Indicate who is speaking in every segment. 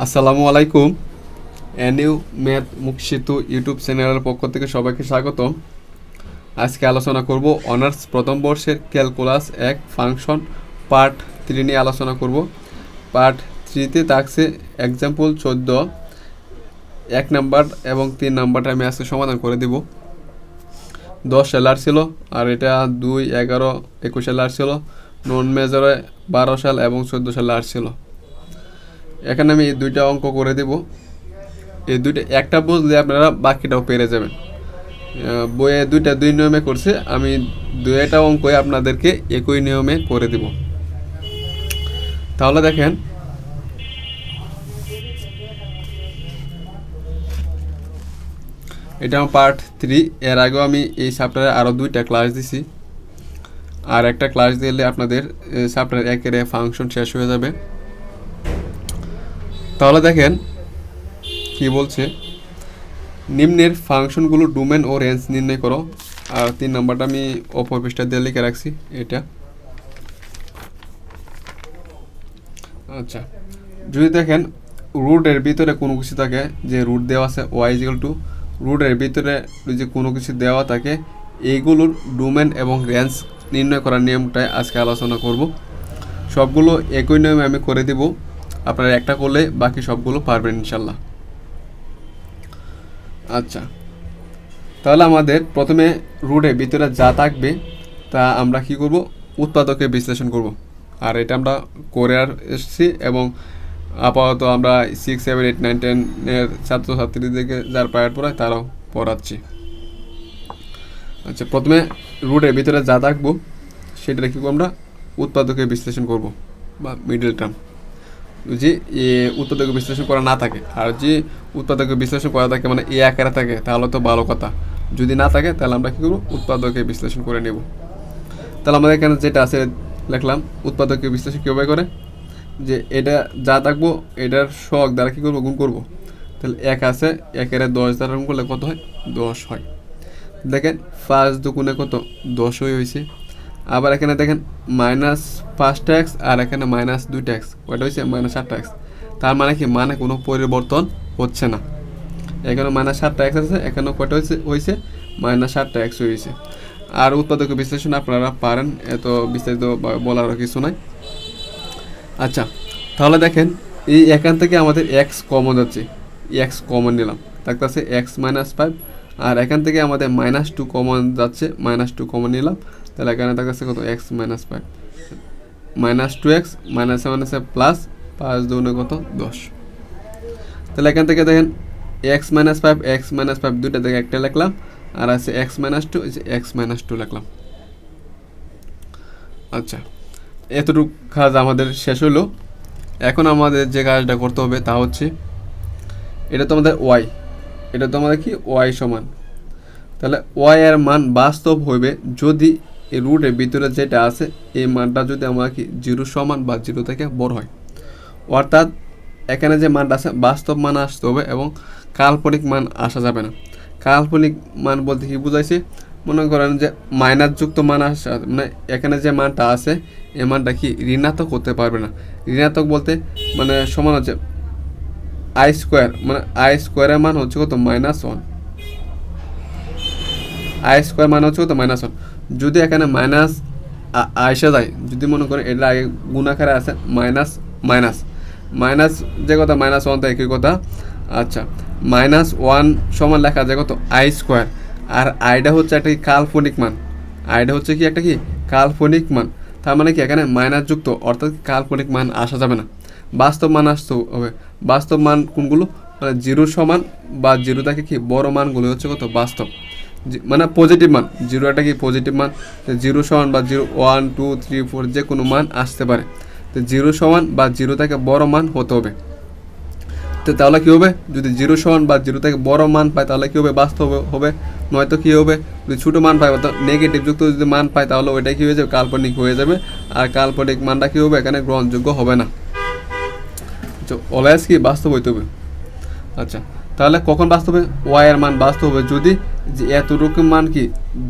Speaker 1: আসসালামু আলাইকুম। NU math মুখ সেতু ইউটিউব চ্যানেলের পক্ষ থেকে সবাইকে স্বাগত আজকে আলোচনা করব অনার্স প্রথম বর্ষের ক্যালকুলাস এক ফাংশন পার্ট থ্রি নিয়ে আলোচনা করব। পার্ট থ্রিতে থাকছে এক্সাম্পল চোদ্দ, এক নাম্বার এবং তিন নাম্বারটা আমি আজকে সমাধান করে দিব। দশ সেলার ছিল, আর এটা দুই, এগারো, একুশ সেলার ছিল, নন মেজরে বারো সাল এবং চোদ্দ সেলার ছিল। এখানে আমি এই দুইটা অঙ্ক করে দিব। এই দুইটা, একটা বুঝলে আপনারা বাকিটাও পেরে যাবেন। বইয়ে দুইটা দুই নিয়মে করছে, আমি দুইটা অঙ্কই আপনাদেরকে একই নিয়মে করে দিব। তাহলে দেখেন, এটা আমার পার্ট থ্রি এর আগেও আমি এই চ্যাপ্টারে আরও দুইটা ক্লাস দিছি। আর একটা ক্লাস দিলে আপনাদের চ্যাপ্টার একের ফাংশন শেষ হয়ে যাবে। তাহলে দেখেন কি বলছে? নিম্নের ফাংশনগুলো ডোমেন ও রেঞ্জ নির্ণয় করো। আর তিন নাম্বারটা আমি অপর পৃষ্ঠা দিয়ে লিখে রাখছি, এটা। আচ্ছা যদি দেখেন রুটের ভিতরে কোনো কিছু থাকে, যে রুট দেওয়া আছে ওয়াই ইজিক্যাল টু রুটের ভিতরে যে কোনো কিছু দেওয়া থাকে এইগুলোর ডোমেন এবং রেঞ্জ নির্ণয় করার নিয়মটাই আজকে আলোচনা করব। সবগুলো একই নিয়মে আমি করে দিব। আপনারা একটা করলে বাকি সবগুলো পারবেন ইনশাল্লাহ। আচ্ছা। তাহলে আমাদের প্রথমে রুটের ভিতরে যা থাকবে তা আমরা কি করব? উৎপাদকে বিশ্লেষণ করব। আর এটা আমরা করে আর এসেছি এবং আপাতত আমরা সিক্স সেভেন এইট নাইন টেনের ছাত্রছাত্রীদেরকে যার পায়ের পড়ায় তারাও পড়াচ্ছি। আচ্ছা প্রথমে রুটের ভিতরে যা থাকব সেটা কী করব আমরা? উৎপাদকে বিশ্লেষণ করব বা মিডল টার্ম যে, এ উৎপাদক বিশ্লেষণ করা না থাকে। আর যে উৎপাদক বিশ্লেষণ করা থাকে মানে এ আকারে থাকে, তাহলে তো ভালো কথা। যদি না থাকে, তাহলে আমরা কী করব? উৎপাদকে বিশ্লেষণ করে নেব। তাহলে আমাদের এখানে যেটা আছে লিখলাম উৎপাদকে বিশ্লেষণ কীভাবে করে? যে, এটা যা থাকব, এটার শখ দ্বারা কী করব? গুণ করব। তাহলে এক আছে, একের দশ দ্বারা গুণ করলে কত হয়? দশ হয়। দেখেন ফার্স্ট দুগুণে কত? দশই হয়েছে। আবার এখানে দেখেন মাইনাস পাঁচ ট্যাক্স আর এখানে মাইনাস দুই ট্যাক্স কয়টা হয়েছে? মাইনাস সাত ট্যাক্স তার মানে কি? মানে কোনো পরিবর্তন হচ্ছে না। এখানে মাইনাস সাত ট্যাক্স আছে, এখানে কয়টা হয়েছে? হয়েছে মাইনাস সাত ট্যাক্স হয়েছে। আর উৎপাদক বিশ্লেষণ আপনারা পারেন, এত বিস্তারিত বলার কিছু নাই। আচ্ছা তাহলে দেখেন, এই এখান থেকে আমাদের এক্স কমন যাচ্ছে। এক্স কমন নিলাম। থাকতেছে এক্স মাইনাস ফাইভ আর এখান থেকে আমাদের মাইনাস টু কমন যাচ্ছে মাইনাস টু কমন নিলাম। তাহলে এখানে থাকতেছে কত? X minus five minus two x minus মাইনাসে প্লাস পাঁচ দুগুণে কত? দশ। তাহলে এখান থেকে দেখেন x minus five x minus five দুইটা থেকে একটা লিখলাম, আর আছে x minus two x minus two লিখলাম। আচ্ছা এতটুকু কাজ আমাদের শেষ হলো। এখন আমাদের যে কাজটা করতে হবে তা হচ্ছে, এটা তো আমাদের ওয়াই এটা তো আমাদের কি? ওয়াই সমান। তাহলে ওয়াই এর মান বাস্তব হইবে যদি এই রুটের ভিতরে যেটা আছে, এই মানটা যদি আমরা কি জিরো সমান বা জিরো থেকে বড় হয়। অর্থাৎ এখানে যে মানটা আছে, বাস্তব মান আসতে হবে এবং কাল্পনিক মান আসা যাবে না। কাল্পনিক মান বলতে কি বুঝাইছি? মনে করেন যে মাইনাস যুক্ত মান আসা মানে এখানে যে মানটা আছে, এই মানটা কি ঋণাত্মক হতে পারবে না। ঋণাত্মক বলতে মানে সমান হচ্ছে আই স্কোয়ার মানে আই স্কোয়ারের মান হচ্ছে কত? মাইনাস ওয়ান আই স্কোয়ার মান হচ্ছে কত? মাইনাস ওয়ান যদি এখানে মাইনাস আইসা যায়, যদি মনে করেন এটা আগে গুণাকারে আছে মাইনাস মাইনাস মাইনাস যে কথা মাইনাস ওয়ান তো একই কথা আচ্ছা মাইনাস ওয়ান সমান লেখা যায় কত? আই স্কোয়ার আর আইটা হচ্ছে একটা কি, কাল্পনিক মান আইটা হচ্ছে কি, একটা কি, কাল্পনিক মান, তার মানে কি, এখানে মাইনাস যুক্ত, অর্থাৎ কাল্পনিক মান আসা যাবে না, বাস্তব মান আসতে হবে, বাস্তব মান কোনগুলো? মানে জিরো সমান বা জিরো থেকে কি, বড় মানগুলো হচ্ছে কত? বাস্তব মানে পজিটিভ মান জিরো একটা কি পজিটিভ মান? জিরো সমান বা zero one two three four যে কোনো মান আসতে পারে। তো জিরো সমান বা জিরো থেকে বড় মান হতে হবে। তো তাহলে কী হবে? যদি জিরো সমান বা জিরো থেকে বড় মান পায়, তাহলে কী হবে? বাস্তব হবে। নয়তো কী হবে? যদি ছোটো মান পায়, অর্থাৎ নেগেটিভ যুক্ত যদি মান পায়, তাহলে ওইটাই কী হয়ে যাবে? কাল্পনিক হয়ে যাবে। আর কাল্পনিক মানটা কী হবে? এখানে গ্রহণযোগ্য হবে না। অলওয়েজ কি? বাস্তব হইতে হবে। আচ্ছা তাহলে কখন বাস্তবে ওয়াই এর মান বাস্তব হবে যদি যে এতটুকু মান কি?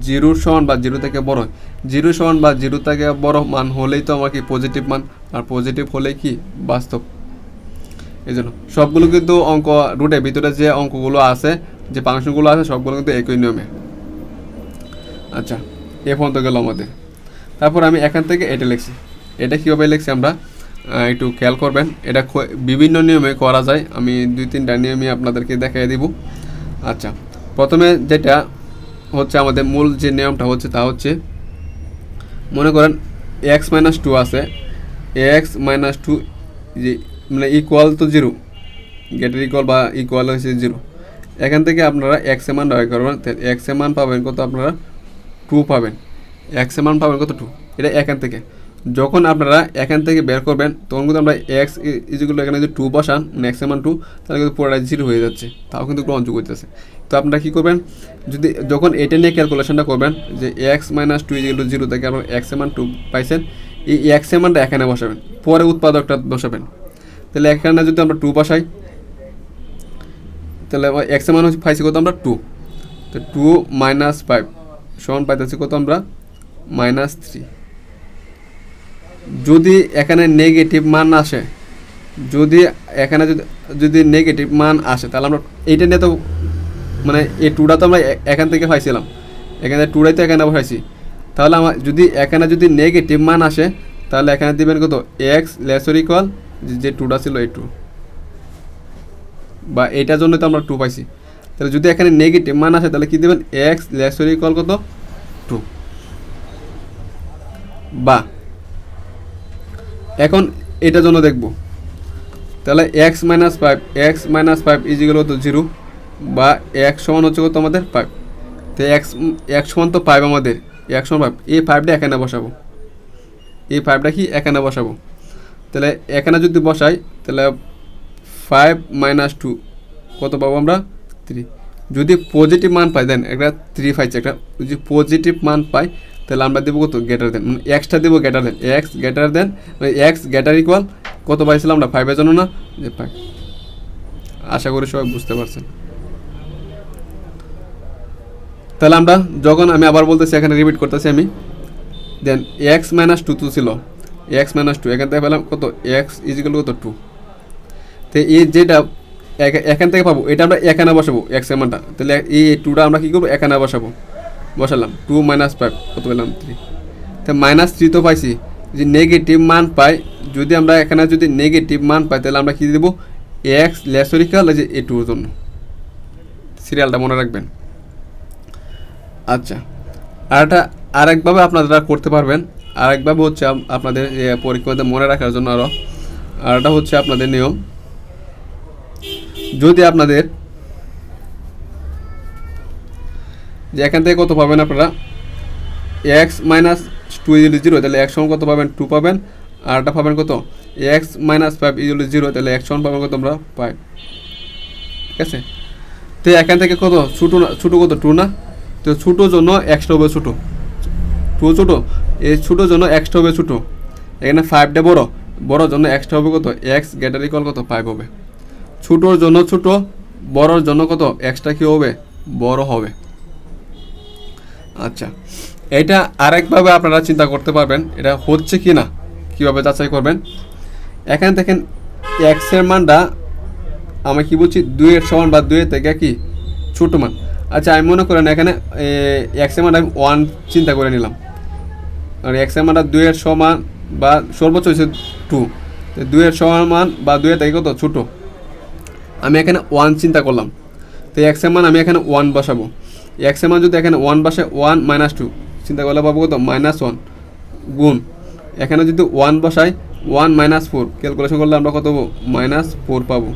Speaker 1: জিরোর সমান বা জিরো থেকে বড় জিরো সমান বা জিরো থেকে বড় মান হলেই তো আমার কি পজিটিভ মান, আর পজিটিভ হলে কি? বাস্তব। এই জন্য সবগুলো কিন্তু অঙ্ক রুটের ভিতরে যে অঙ্কগুলো আছে, যে ফাংশনগুলো আছে, সবগুলো কিন্তু একই নিয়মে। আচ্ছা এ পর্যন্ত গেল আমাদের। তারপর আমি এখান থেকে এটা লিখছি। এটা কীভাবে লিখছি আমরা? একটু খেয়াল করবেন। এটা বিভিন্ন নিয়মে করা যায়। আমি দুই তিনটা নিয়মে আপনাদেরকে দেখাই দিব। আচ্ছা প্রথমে যেটা হচ্ছে আমাদের মূল যে নিয়মটা হচ্ছে তা হচ্ছে, মনে করেন এক্স মাইনাস টু আছে এক্স মাইনাস টু মানে ইকুয়াল তো জিরো গেটের ইকুয়াল বা ইকুয়াল হচ্ছে জিরো এখান থেকে আপনারা এক্সের মান ব্যবহার করবেন এক্সের মান পাবেন কত আপনারা? টু পাবেন এক্সের মান পাবেন কত? টু এটা এখান থেকে, যখন আপনারা এখান থেকে বের করবেন, তখন কিন্তু আমরা এক্স ইজিগুলো এখানে যদি টু বসান মানে এক্সের মান টু তাহলে কিন্তু পুরোটা জিরো হয়ে যাচ্ছে, তাও কিন্তু গ্রহণযোগ্য হইতেছে। তো আপনারা কী করবেন? যদি যখন এটা নিয়ে ক্যালকুলেশনটা করবেন, যে এক্স মাইনাস টু ইজিগুলো জিরো থেকে আপনার এক্স এমান টু পাইছেন, এই এক্সের মানটা এখানে বসাবেন পরে উৎপাদকটা বসাবেন। তাহলে এখানে যদি আমরা টু বসাই, তাহলে এক্সের মান হচ্ছে পাইছি কত আমরা টু তো টু মাইনাস ফাইভ সমান পাইতেছি কত আমরা? মাইনাস থ্রি যদি এখানে নেগেটিভ মান আসে, যদি এখানে যদি যদি নেগেটিভ মান আসে, তাহলে আমরা এইটা নিয়ে তো মানে এই টুটা তো আমরা এখান থেকে পাইছিলাম। এখানে টুটাই তো এখানে পাইছি তাহলে আমার যদি এখানে যদি নেগেটিভ মান আসে, তাহলে এখানে দিবেন কত? এক্স লেসর ইকুয়াল যে টুটা ছিল এই টু বা এইটার জন্য তো আমরা টু পাইছি। তাহলে যদি এখানে নেগেটিভ মান আসে, তাহলে কি দেবেন? এক্স লেসর ইকুয়াল কত? টু বা এখন এটার জন্য দেখব। তাহলে x minus five x minus five ইজিগুলো তো জিরো বা এক সমান হচ্ছে কত আমাদের ফাইভ তো এক এক্স সমান তো ফাইভ আমাদের। এক সমান ফাইভ এই ফাইভটা এখানে বসাবো। এই ফাইভটা কি? এখানে বসাবো। তাহলে এখানে যদি বসাই, তাহলে ফাইভ মাইনাস টু কত পাবো আমরা? থ্রি যদি পজিটিভ মান পাই, দেন একটা থ্রি পাইছে একটা, যদি পজিটিভ মান পাই, তাহলে আমরা দেবো কত? গ্রেটার দেন মানে এক্সটা দেবো greater than x greater than x greater equal কত পাইছিলাম আমরা? ফাইভের জন্য না? যে ফাইভ আশা করি সবাই বুঝতে পারছেন। তাহলে আমরা যখন আমি আবার বলতেছি, এখানে রিপিট করতেছি আমি then x minus two two ছিল। এক্স মাইনাস টু এখান থেকে পেলাম কত? এক্স ইজিক্যাল কত? টু তো এই যেটা এখ- এখান থেকে পাবো, এটা আমরা এখানে বসাবো এক্স এমানটা তাহলে এই টুটা আমরা কী করব? এখানে বসাবো। বসালাম। টু মাইনাস ফাইভ কত পেলাম? থ্রি তো মাইনাস থ্রি তো পাইছি। যদি নেগেটিভ মান পাই, যদি আমরা এখানে যদি নেগেটিভ মান পাই, তাহলে আমরা কী দেবো? এক্স লেসরিকাল যে এ টুর জন্য। সিরিয়ালটা মনে রাখবেন। আচ্ছা। আর একটা আরেকভাবে আপনারা করতে পারবেন। আরেকভাবে হচ্ছে আপনাদের পরীক্ষাতে মনে রাখার জন্য আরও আর। এটা হচ্ছে আপনাদের নিয়ম। যদি আপনাদের যে এখান থেকে কত পাবেন আপনারা? X minus two equally zero তাহলে এক সমান কত পাবেন? টু পাবেন। আর এটা পাবেন কত? X minus five equally zero তাহলে এক সমান পাবেন কত আমরা ফাইভ ঠিক আছে? তো এখান থেকে কত? ছোটো না, ছোটো কত? টু না? তো ছোটোর জন্য এক্সট্রা হবে ছোটো। টু ছোটো এই ছোটোর জন্য এক্সট্রা হবে ছোটো। এখানে ফাইভটা বড় বড়োর জন্য এক্সট্রা হবে কত? এক্স গ্রেটার ইকুয়াল কত? ফাইভ হবে। ছোটোর জন্য ছোটো, বড়োর জন্য কত? এক্সট্রা কী হবে? বড় হবে। আচ্ছা এটা আরেকভাবে আপনারা চিন্তা করতে পারবেন, এটা হচ্ছে কি না, কীভাবে যাচাই করবেন। এখানে দেখেন এক্সের মানটা আমি কি বলছি দুইয়ের সমান বা দুইয়ের থেকে কি? ছোটো মান। আচ্ছা আমি মনে করেন এখানে এক্সের মানটা আমি ওয়ান চিন্তা করে নিলাম। আর এক্সের মানটা দুইয়ের সমান বা সর্বোচ্চ হচ্ছে টু দুইয়ের সমান বা দুইয়ের থেকে কত? ছোটো। আমি এখানে ওয়ান চিন্তা করলাম। তো এক্সের মান আমি এখানে ওয়ান বসাবো। এক্সের মান যদি এখানে ওয়ান বসে ওয়ান মাইনাস টু চিন্তা করলে পাবো কত? মাইনাস ওয়ান গুণ। এখানে যদি ওয়ান বসাই ওয়ান মাইনাস ফোর ক্যালকুলেশন করলে আমরা কত মাইনাস ফোর পাবো।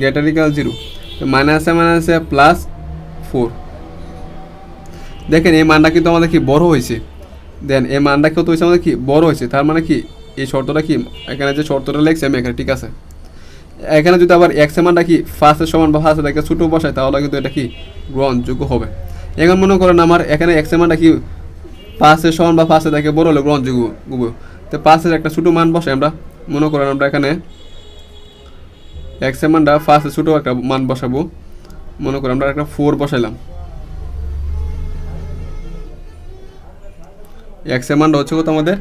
Speaker 1: গ্রেটারিক্যাল জিরো মাইনাসে মাইনাসে প্লাস ফোর দেখেন, এই মানটা কিন্তু আমাদের কি বড় হয়েছে? দেন, এই মানটা কত হয়েছে? আমাদের কি বড় হয়েছে? তার মানে কি, এই শর্তটা কি, এখানে যে শর্তটা লেগছে আমি এখানে ঠিক আছে। এখানে যদি আবার এর মানটা কি ফার্স্টের সমান বা ফার্স্টের থেকে ছোটো বসায়, তাহলে কিন্তু এটা কি গ্রহণযোগ্য হবে। এখন মনে করেন আমার এখানে এর মানটা কি পাঁচের সমান বা পাঁচের থেকে বড় হলে গ্রহণযোগ্য তো পাঁচের একটা ছোটো মান বসে আমরা। মনে করেন আমরা এখানে এর মানটা ফার্স্টে ছোটো একটা মান বসাবো। মনে করেন আমরা একটা ফোর বসাইলাম। এক্সের মানটা হচ্ছে কত আমাদের?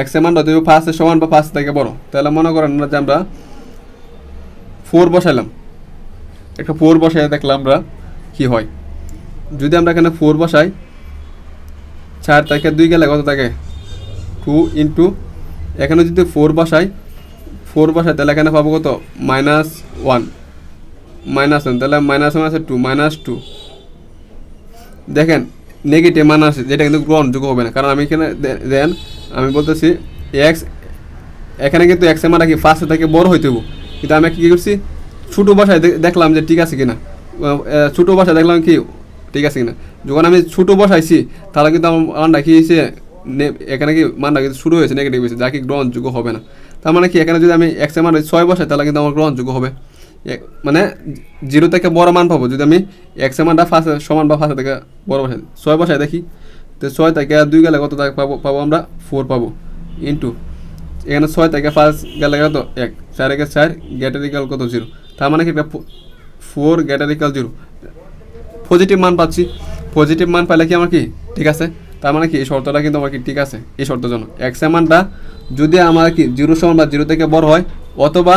Speaker 1: এক্স মানটা যদি ফার্স্টের সমান বা ফার্স্ট থেকে বড়। তাহলে মনে করেন না যে আমরা ফোর বসাইলাম। একটা ফোর বসাই দেখলাম আমরা কি হয়। যদি আমরা এখানে ফোর বসাই, চার থেকে দুই গেলে কত থাকে? টু ইন্টু এখানে যদি ফোর বসাই ফোর বসাই, তাহলে এখানে পাবো কত? মাইনাস ওয়ান মাইনাস ওয়ান তাহলে মাইনাস ওয়ান আছে টু মাইনাস টু দেখেন নেগেটিভ মান যেটা কিন্তু গ্রহণযোগ্য হবে না। কারণ আমি এখানে দেন, আমি বলতেছি এক্স এখানে কিন্তু এক্সের মানটা কি ফার্স্ট থেকে বড় হইতে হইব কিন্তু আমি কি করছি? ছোটো বাসায় দেখলাম যে ঠিক আছে কিনা। ছোটো বাসায় দেখলাম কি ঠিক আছে কিনা। যখন আমি ছোটো বসাইছি, তাহলে কিন্তু আমার মানটা কি হয়েছে? এখানে কি মানটা কিন্তু শুরু হয়েছে নেগেটিভ হয়েছে, যা কি গ্রহণযোগ্য হবে না। তার মানে কি, এখানে যদি আমি এক্স মান ছয় বসাই, তাহলে কিন্তু আমার গ্রহণযোগ্য হবে। মানে জিরো থেকে বড় মান পাবো, যদি আমি এক্স মানটা ফার্স্ট সমান বা ফার্স্ট থেকে বড় বসাই, ছয় বসাই দেখি, তো ছয় থেকে দুই গেলে কত পাবো পাবো আমরা ফোর পাবো ইন্টু এখানে ছয় থেকে ফার্স্ট গেলে কত? এক। চার একে চার গেটের ইকাল কত? জিরো তার মানে কি একটা ফোর গেটের ইকাল জিরো পজিটিভ মান পাচ্ছি। পজিটিভ মান পাইলে কি আমার কি? ঠিক আছে। তার মানে কি? এই শর্তটা কিন্তু আমার কি ঠিক আছে? এই শর্তের জন্য। এক্স মানটা যদি আমার কি জিরো সমান বা জিরো থেকে বড় হয়, অথবা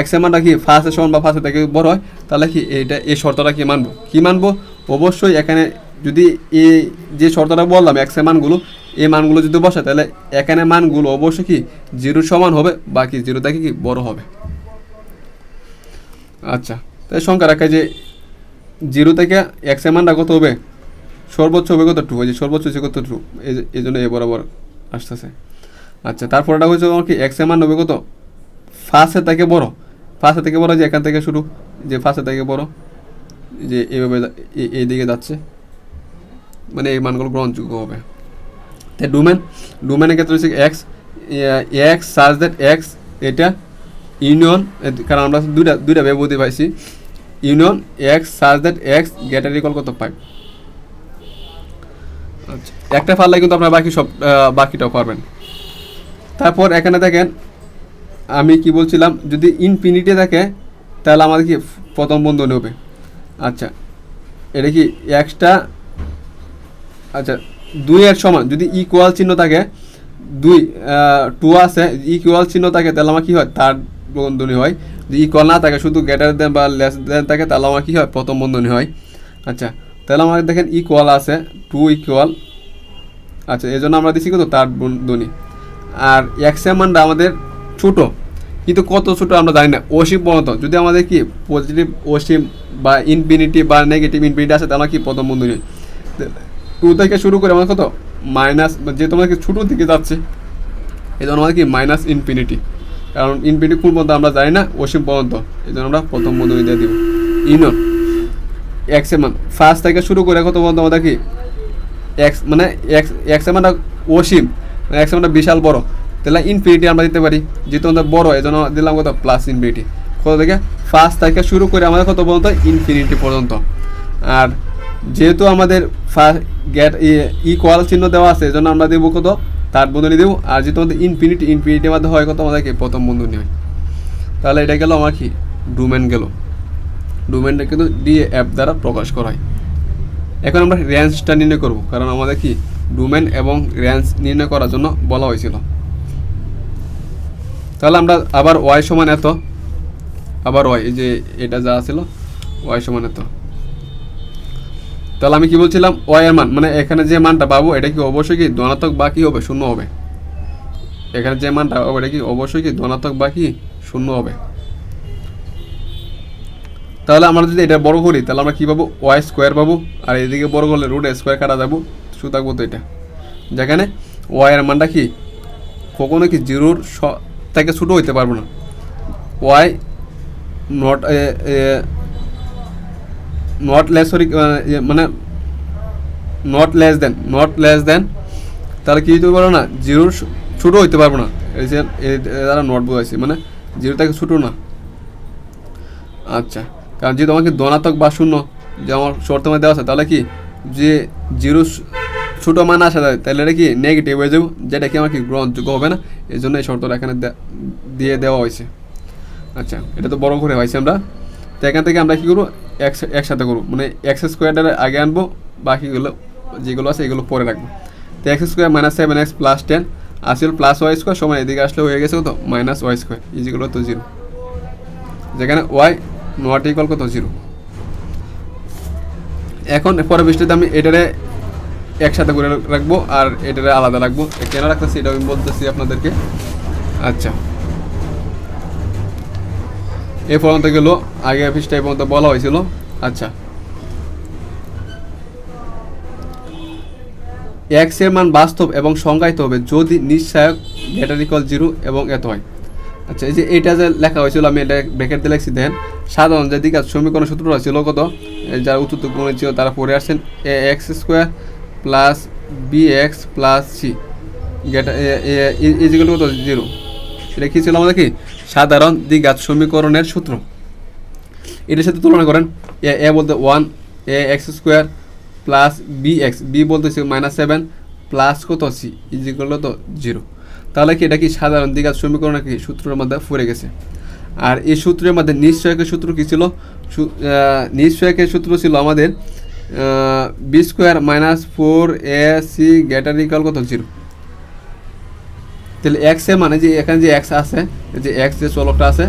Speaker 1: এক্স মানটা কি ফার্স্টের সমান বা ফার্স্টের থেকে বড় হয়, তাহলে কি এইটা, এই শর্তটা কি মানবো? কি মানবো? অবশ্যই এখানে যদি এই যে শর্তটা বললাম এক্স মানগুলো এই মানগুলো যদি বসে, তাহলে এখানে মানগুলো অবশ্যই কি জিরো সমান হবে, বাকি জিরো থেকে কি বড় হবে। আচ্ছা তাই সংখ্যা রাখা যে জিরো থেকে এক্স মানটা কত হবে? সর্বোচ্চ হবে কত যে সর্বোচ্চ হচ্ছে কত টু এই জন্য এ বরাবর আসতেছে। আচ্ছা তারপরটা হচ্ছে তোমার কি এক্সের মান কত ফার্স্টের থেকে বড়। ফার্স্টের থেকে বড়, যে এখান থেকে শুরু। যে ফার্স্টের থেকে বড়, যে এইভাবে যা- এই- এই দিকে যাচ্ছে। মানে এই মানগুলো গ্রহণযোগ্য হবে। তাই ডোমেন ডোমেনের ক্ষেত্রে হচ্ছে এক্স এক্স সার্চ দ্যাট এক্স এটা ইউনিয়ন কারণ আমরা দুইটা দুইটা ব্যবহৃতি পাইছি। ইউনিয়ন এক্স সার্চ দ্যাট এক্স গেটার ইকল কত পাই আচ্ছা একটা পারলে কিন্তু আপনার বাকি সব বাকিটাও পারবেন। তারপর এখানে দেখেন, আমি কি বলছিলাম, যদি ইনফিনিটি থাকে তাহলে আমাদের কি প্রথম বন্ধনী হবে আচ্ছা এটা কি এক্সটা আচ্ছা দুইয়ের সমান, যদি ইকুয়াল চিহ্ন থাকে, দুই টু আছে ইকুয়াল চিহ্ন থাকে, তাহলে আমার কি হয়? থার্ড বন্ধনী হয়। যদি ইকুয়াল না থাকে, শুধু গ্রেটার দেন বা লেস দেন থাকে, তাহলে আমার কি হয়? প্রথম বন্ধনী হয়। আচ্ছা তাহলে আমাদের দেখেন ইকুয়াল আছে টু ইকুয়াল আচ্ছা এই জন্য আমরা দিচ্ছি কিন্তু থার্ড বন্ধনী আর এক্সের মানটা আমাদের ছোটো, কিন্তু কত ছোট আমরা জানি না, অসীম পর্যন্ত। যদি আমাদের কি পজিটিভ অসীম বা ইনফিনিটি বা নেগেটিভ ইনফিনিটি আছে, তাহলে কি প্রথম বন্ধনী টু থেকে শুরু করে আমাদের কত? মাইনাস যেহেতু আমাদের কি ছোটোর দিকে যাচ্ছে এই জন্য আমাদের কি মাইনাস ইনফিনিটি কারণ ইনফিনিটি কোন পর্যন্ত আমরা জানি না, অসীম পর্যন্ত। এই জন্য আমরা প্রথম বন্ধনী দিয়ে দিব। ইউনিয়ন এক্সের মান। ফার্স্ট থেকে শুরু করে কত পর্যন্ত আমাদের কি এক্স মানে এক্স এক্সের মানটা অসীম। এক্সের মানটা বিশাল বড়। তাহলে ইনফিনিটি আমরা দিতে পারি। যেহেতু আমাদের বড় এই জন্য দিলাম কত? প্লাস ইনফিনিটি কত থেকে? ফার্স্ট থেকে শুরু করে আমাদের কত পর্যন্ত? ইনফিনিটি পর্যন্ত। আর যেহেতু আমাদের গেট ইকুয়াল চিহ্ন দেওয়া আছে এই জন্য আমরা দেবো কত? তার বন্ধনী দেবো। আর যেহেতু আমাদের ইনফিনিটি ইনফিনিটির মধ্যে হয় কত? আমাদেরকে প্রথম বন্ধনী হয়। তাহলে এটা গেল আমার কি? ডোমেন গেল। ডোমেনটা কিন্তু ডি অ্যাপ দ্বারা প্রকাশ করা হয়। এখন আমরা রেঞ্জটা নির্ণয় করব, কারণ আমাদের কি ডোমেন এবং রেঞ্জ নির্ণয় করার জন্য বলা হয়েছিল। তাহলে আমরা আবার ওয়াই সমান এত, আবার ওয়াই যে এটা যা ছিল ওয়াই সমান এত। তাহলে আমি কি বলছিলাম ওয়াই এর মান মানে এখানে যে মানটা পাবো, এটা কি অবশ্যই কি ধনাত্মক বা কি হবে? শূন্য হবে। এখানে যে মানটা পাবো, এটা কি অবশ্যই কি ধনাত্মক বা কি শূন্য হবে? তাহলে আমরা যদি এটা বড় করি, তাহলে আমরা কী পাবো? ওয়াই স্কোয়ার পাবো। আর এদিকে বড় করলে রুট স্কোয়ার কাটা যাব। শুধু থাকব তো এটা। যেখানে ওয়াই এর মানটা কি? কখনো কি জিরোর থেকে ছোটো হইতে পারব না। Y not not less sorry মানে not less than not less than তাহলে কি হইতে পারব না? জিরোর ছোটো হইতে পারব না। এই যে দ্বারা নট বোঝাইছি। মানে জিরো থেকে ছোটো না। আচ্ছা। কারণ যেহেতু আমাকে ধনাত্মক বা শূন্য যে আমার শর্ত মধ্যে দেওয়া আছে, তাহলে কি? যে জিরো ছোটো মান আসা যায় তাহলে এটা কি নেগেটিভ হয়ে যাব? যেটা কি আমার কি গ্রহণযোগ্য হবে না? এই জন্য এই শর্তটা এখানে দিয়ে দেওয়া হয়েছে। আচ্ছা এটা তো বড় করে হয়েছে আমরা। তো এখান থেকে আমরা কী করব? একস একসাথে করব। মানে এক্স স্কোয়ারটার আগে আনব, বাকিগুলো যেগুলো আছে এগুলো পরে রাখব। তো x square minus seven x plus ten আসল প্লাস ওয়াই স্কোয়ার সমান এদিকে আসলে হয়ে গেছে তো মাইনাস ওয়াই স্কোয়ার ইজিগুলো তো জিরো যেখানে ওয়াই নট ইকুয়াল কত জিরো। এখন পরবর্তীতে আমি এটারে একসাথে করে রাখব আর এটারে আলাদা রাখব। কেন রাখতেছি এটা আমি বলতেছি আপনাদেরকে। আচ্ছা। এ পর্যন্ত গেল, আগে পৃষ্ঠা এই পর্যন্ত বলা হয়েছিল। আচ্ছা। এক্সের মান বাস্তব এবং সংজ্ঞায়িত হবে যদি নিঃসায়ক গ্রেটার ইকুয়াল জিরো এবং এত হয়। আচ্ছা এই যে এটা যে লেখা হয়েছিল, আমি এটা দিয়ে লিখছি দেখেন সাধারণ যে দিকে সমীকরণ সূত্রটা ছিল কত? যারা উত্তর গুণে ছিল, তারা পড়ে আসছেন, a, x square plus b, x plus c. গেটা ইজিক্যাল কত? জিরো। এটা কী ছিল আমাদের কি? সাধারণ দ্বিঘাত সমীকরণের সূত্র। এটার সাথে তুলনা করেন, এ এ বলতে one a, x square plus b, x. B বলতেছে মাইনাস সেভেন প্লাস কত? সি। ইজিক্যাল তো জিরো। তাহলে কি এটা কি সাধারণ দ্বিঘাত সমীকরণের কি সূত্রের মধ্যে পড়ে গেছে? আর এই সূত্রের মধ্যে নিশ্চয়কের সূত্র কী ছিল? নিশ্চয়কের সূত্র ছিল আমাদের b square minus four a c greater equal কত? জিরো তাহলে এক্সের মানে যে এখানে যে এক্স আছে যে এক্স যে চলকটা আছে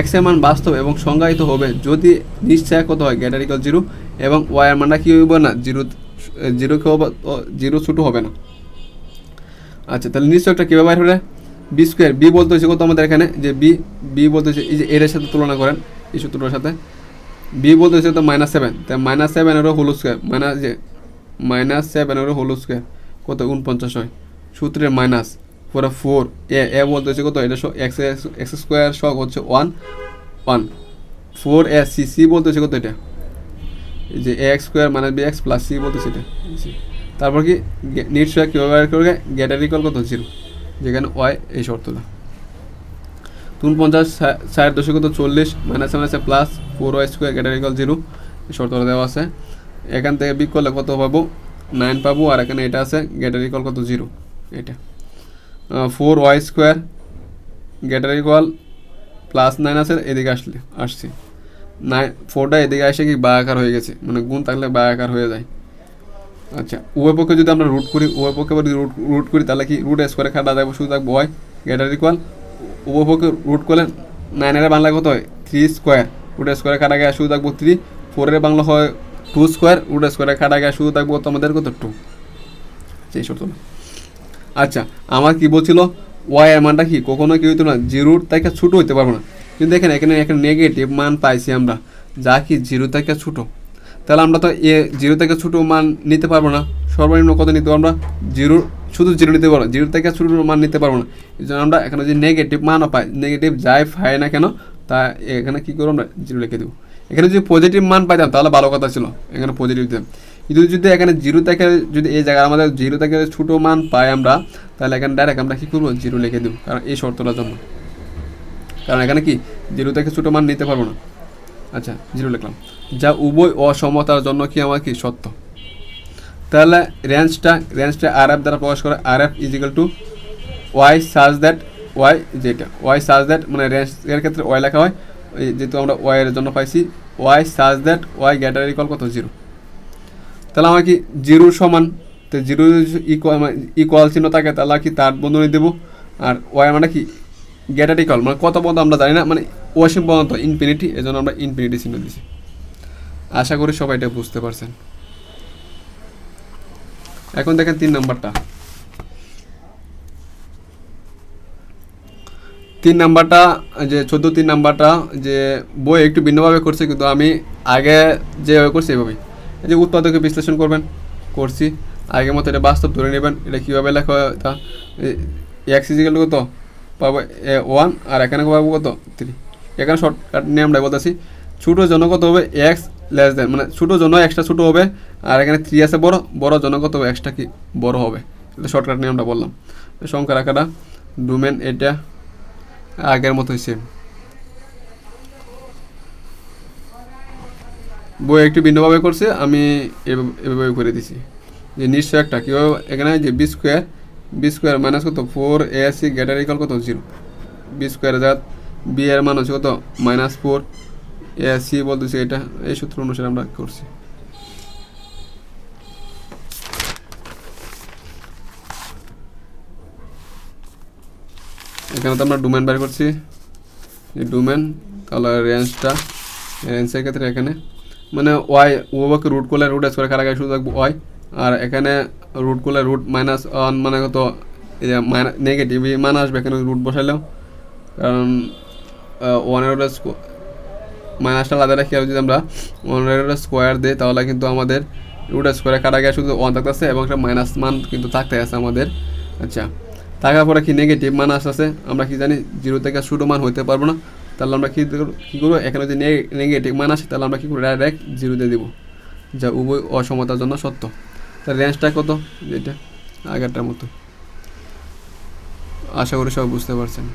Speaker 1: এক্সের মান বাস্তব এবং সংজ্ঞায়িত হবে যদি নিশ্চয় কত হয়? গ্রেটার ইকাল জিরো এবং ওয়াই এর মানটা কি হইব না? জিরো জিরো কেউ জিরো ছোটো হবে না। আচ্ছা তাহলে নিশ্চয়টা কীভাবে বাইর হলে বি স্কোয়ার বি বলতে হচ্ছে কত আমাদের এখানে? যে বি বি বলতে হচ্ছে এই যে এর সাথে তুলনা করেন, এই সূত্রটার সাথে। বি বলতে হচ্ছে তো মাইনাস সেভেন তাই মাইনাস সেভেনেরও হোল স্কোয়ার মাইনাস যে মাইনাস সেভেনেরও হোল স্কোয়ার কত উনপঞ্চাশ হয়? সূত্রের মাইনাস পরে ফোর এ এ বলতে হচ্ছে কত? এটা এক্স এক্স স্কোয়ার সহ হচ্ছে one one four a c c বলতে হচ্ছে কত এটা? এই যে a x square minus b x plus c বলতে সেটা তারপর কি নিশ্চয় কীভাবে বের করবে? গ্যাটার ইকল কত? জিরো যেখানে ওয়াই এই শর্তটা। পঞ্চাশ ষাট দশকত চল্লিশ minus minus plus four y square greater equal zero এই শর্তটা দেওয়া আছে। এখান থেকে বিক করলে কত পাবো? নাইন পাবো, আর এখানে এটা আছে গ্যাটার ইকল কত? জিরো এটা। Four y square greater equal plus nine আছে, এদিকে আসলে, আসছে। নাইন ফোরটা এদিকে আসে কি বা আকার হয়ে গেছে? মানে গুণ থাকলে বা আকার হয়ে যায়। আচ্ছা উভয় পক্ষে যদি আমরা রুট করি, উভয় পক্ষে যদি রুট রুট করি, তাহলে কি রুট স্কোয়ারে খাটা যাব শুধু থাকব হয় গ্রেটার ইকুয়াল উভয় পক্ষে রুট করলে নাইনের বাংলা কত হয়? থ্রি স্কোয়ার রুট স্কোয়ারে খাটা গিয়ে, শুধু থাকব থ্রি ফোরের বাংলা হয় টু স্কোয়ার রুট স্কোয়ারে খাটা গিয়ে, শুধু থাকব তোমাদের কত টু সেই শর্ত আচ্ছা আমার কি বলছিল? ওয়াই এর মানটা কি? কখনো কি হইতো না? জিরোর থেকে ছোটো হইতে পারব না। কিন্তু এখানে এখানে এখানে নেগেটিভ মান পাইছি আমরা। যা কি জিরো থেকে ছোটো? তাহলে আমরা তো এ জিরো থেকে ছোটো মান নিতে পারব না। সর্বনিম্ন কত নিতে আমরা? জিরো, শুধু জিরো নিতে পারব জিরো থেকে ছোটো মান নিতে পারব না। এই জন্য আমরা এখানে যদি নেগেটিভ মানও পাই নেগেটিভ যাই পাই না কেন, তা এখানে কী করব আমরা? জিরো লিখে দেবো। এখানে যদি পজিটিভ মান পাইতাম, তাহলে ভালো কথা ছিল। এখানে পজিটিভ দিতাম। কিন্তু যদি এখানে জিরো থেকে, যদি এই জায়গায় আমাদের জিরো থেকে ছোটো মান পাই আমরা, তাহলে এখানে ডাইরেক্ট আমরা কী করব? জিরো লিখে দেবো। কারণ এই শর্তটার জন্য। কারণ এখানে কি? জিরো থেকে ছোটো মান নিতে পারব না। আচ্ছা জিরো লিখলাম। যা উভয় অসমতার জন্য কি আমার কি সত্য? তাহলে রেঞ্জটা রেঞ্জটা আর এফ দ্বারা প্রকাশ করে আর এফ ইজিক্যাল টু ওয়াই সার্চ দ্যাট ওয়াই যেটা ওয়াই সার্চ দ্যাট মানে রেঞ্জ এর ক্ষেত্রে ওয়াই লেখা হয় যেহেতু আমরা ওয়াই এর জন্য পাইছি ওয়াই সার্চ দ্যাট ওয়াই গ্যাটার ইকল কত? জিরো তাহলে আমার কি জিরো সমান, তো জিরো ইকুয়াল ইকুয়াল চিহ্ন থাকে, তাহলে কি তার বন্ধনী দেবো? আর ওয়াই মানে কি গ্যাটার ইকুয়াল মানে কত পর্যন্ত আমরা জানি না মানে ওয়াসিং পর্যন্ত ইনফিনিটি জন্য আমরা ইনফিনিটি চিহ্ন দিছি। আশা করি সবাই এটা বুঝতে পারছেন। এখন দেখেন তিন নাম্বারটা। তিন নাম্বারটা, যে চোদ্দ তিন নাম্বারটা, যে বই একটু ভিন্নভাবে করছে, কিন্তু আমি আগে যেভাবে করছি এভাবেই এই যে উৎপাদকে বিশ্লেষণ করবেন, করছি। আগের মতো এটা বাস্তব ধরে নেবেন, এটা কীভাবে লেখা হয় তা এক্স ইজিক্যাল কত? পাবো ওয়ান আর এখানে পাবো কত? থ্রি এখানে শর্টকাট নিয়ে আমরা বলতেছি, ছোটো জন্য কত হবে? এক্স লেস দেন মানে ছোটো জন্য এক্সট্রা ছোটো হবে, আর এখানে থ্রি আছে বড় বড় জন্য কত হবে? এক্সট্রা কি বড় হবে? এটা শর্টকাট নিয়ে আমরা বললাম। সংখ্যা রাখাটা ডোমেন এটা আগের মতোই সেম বই একটু ভিন্নভাবে করছে, আমি এভাবে করে দিছি। যে নিশ্চয় একটা কীভাবে এখানে যে b square b square minus কত? Four a c greater equal কত? জিরো বি স্কোয়ার জাত বি এর মান হচ্ছে কত? মাইনাস ফোর এ সি বলতেছি এটা, এই সূত্র অনুসারে আমরা করছি। এখানে তো আমরা ডোমেন বের করছি। এই ডোমেন তাহলে রেঞ্জটা, রেঞ্জের ক্ষেত্রে এখানে। মানে ওয়াই ওভাকে রুট করলে রুট স্কোয়ার কারাগারে শুধু থাকব ওয়াই। আর এখানে রুট করলে রুট মাইনাস ওয়ান মানে কত? এই যে মাইনাস নেগেটিভ মান আসবে এখানে রুট বসাইলেও। কারণ ওয়ানের ওটা মাইনাসটা আলাদা রাখি, আর যদি আমরা ওয়ানের ওটা স্কোয়ার দিই, তাহলে কিন্তু আমাদের রুট স্কোয়ারে কাটাগায় শুধু ওয়ান থাকতেছে, এবং একটা মাইনাস মান কিন্তু থাকতে আছে আমাদের। আচ্ছা থাকার পরে কি নেগেটিভ মান আসতেছে আমরা কি জানি জিরো থেকে শুরু মান হইতে পারব না। তাহলে আমরা কী কী করব? এখানে যদি নেগেটিভ মান আসে, তাহলে আমরা কী করব? ডাইরেক্ট জিরো দিয়ে দিব, যা উভয় অসমতার জন্য সত্য। তার রেঞ্জটা কত? যেটা আগেরটার মতো। আশা করি সবাই বুঝতে পারছেন।